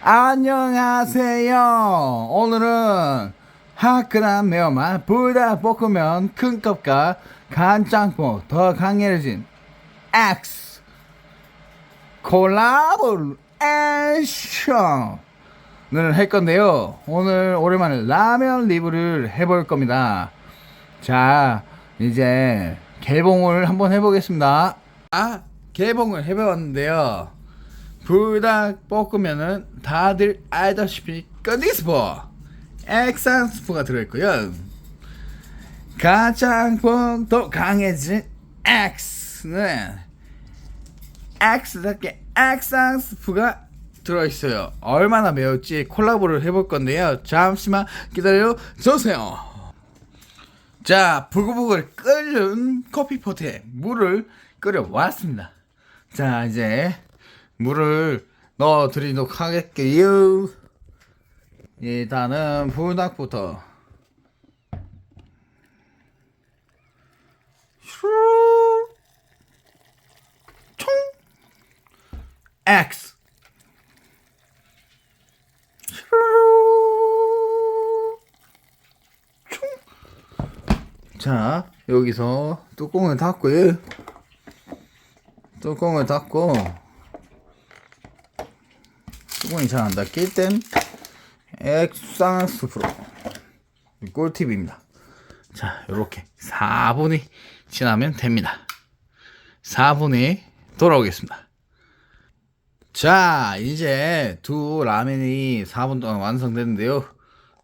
안녕하세요. 오늘은 화끈한 매운맛 불닭 볶음면 큰 컵과 간장뽕 더 강렬해진 X 콜라보레이션을 할 건데요. 오늘 오랜만에 라면 리뷰를 해볼 겁니다. 자, 이제 개봉을 한번 해보겠습니다. 아, 개봉을 해봤는데요. 불닭볶음면은 다들 알다시피 건디스포 액상스포가 들어있고요. 가장뽕도 강해진 X는 X답게 액상 스프가 들어있어요. 얼마나 매울지 콜라보를 해볼 건데요. 잠시만 기다려 주세요. 자, 부글부글 끓는 커피포트에 물을 끓여왔습니다. 자, 이제 물을 넣어 드리도록 하겠게요. 일단은 불닭부터 슈총 X 슈 총. 자 여기서 뚜껑을 닫고요. 뚜껑을 닫고 뚜껑이 잘안 닫힐 땐 액상스 프로 꿀팁입니다. 자, 요렇게 4분이 지나면 됩니다. 4분이 돌아오겠습니다. 자, 이제 두 라면이 4분 동안 완성됐는데요.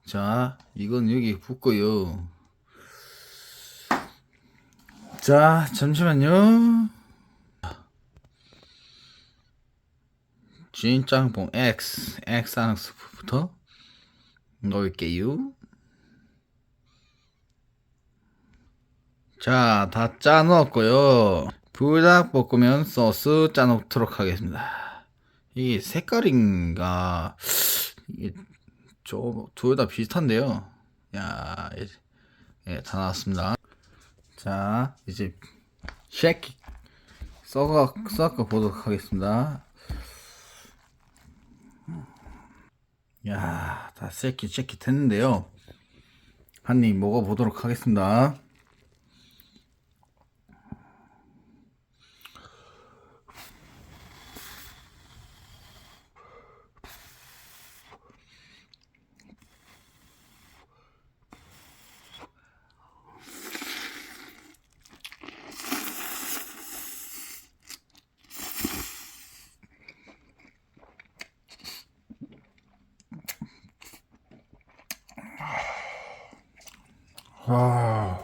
자, 이건 여기 붓고요. 자, 잠시만요. 진짱뽕 X, X상스프부터 넣을게요. 자, 다 짜 넣었고요. 불닭볶음면 소스 짜 넣도록 하겠습니다. 이게 색깔인가, 이게 저둘 다 비슷한데요. 야, 예, 다 나왔습니다. 자, 이제 쉐키 섞어 섞어 보도록 하겠습니다. 야, 다 새끼 새끼 됐는데요. 한 입 먹어보도록 하겠습니다. 아,